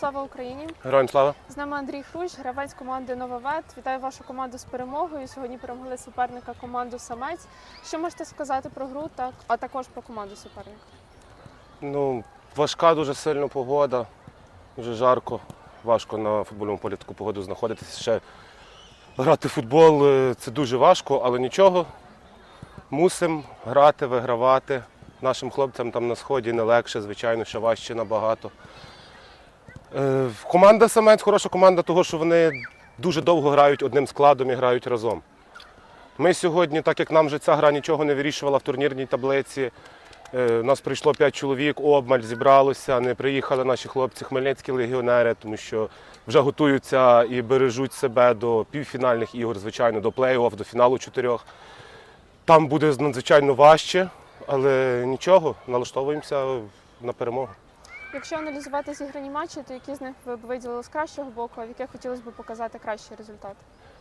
Слава Україні! Героям слава. З нами Андрій Хрущ, гравець команди Нововет. Вітаю вашу команду з перемогою. Сьогодні перемогли суперника команду Самець. Що можете сказати про гру, так а також про команду суперника? Ну, важка дуже сильно погода, дуже жарко. Важко на футбольному полі таку погоду знаходитися. Ще грати в футбол е, це дуже важко, але нічого. Мусимо грати, вигравати. Нашим хлопцям там на сході не легше, звичайно, ще важче набагато. Е, Команда Самець хороша команда, того, що вони дуже довго грають одним складом і грають разом. Ми сьогодні, так як нам вже ця гра нічого не вирішувала в турнірній таблиці, е, у нас прийшло 5 чоловік, обмаль зібралося, не приїхали наші хлопці, хмельницькі легіонери, тому що вже готуються і бережуть себе до півфінальних ігор, звичайно, до плей-офф, до фіналу чотирьох. Там буде надзвичайно важче, але нічого, налаштовуємося на перемогу. Якщо аналізувати зіграні матчі, то які з них ви б виділили з кращого боку, а в яких хотілося б показати кращий результат?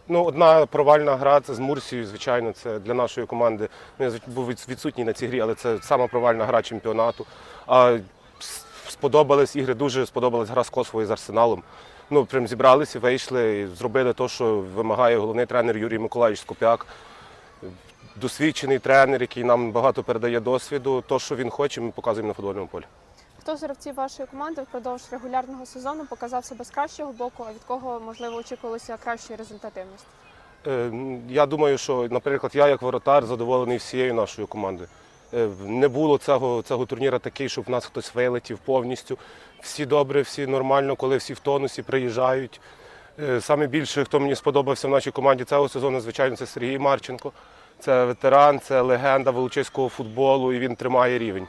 Ну, одна провальна гра це з Мурсією, звичайно, це для нашої команди. Ну, я був відсутній на цій грі, але це сама провальна гра чемпіонату. А сподобались ігри, дуже сподобалась гра з Косово з Арсеналом. Ну, прям зібралися, вийшли і зробили те, що вимагає головний тренер Юрій Миколаївич Скопяк. Досвідчений тренер, який нам багато передає досвіду. То, що він хоче, ми показуємо на футбольному полі. Хто з гравців вашої команди впродовж регулярного сезону показав себе з кращого боку, а від кого можливо очікувалося кращої результативності? Е, Я думаю, що, наприклад, я як воротар задоволений всією нашою командою. Е, Не було цього, цього турніру такий, щоб в нас хтось вилетів повністю. Всі добре, всі нормально, коли всі в тонусі приїжджають. Е, Саме більше, хто мені сподобався в нашій команді цього сезону, звичайно, це Сергій Марченко. Це ветеран, це легенда волочиського футболу, і він тримає рівень.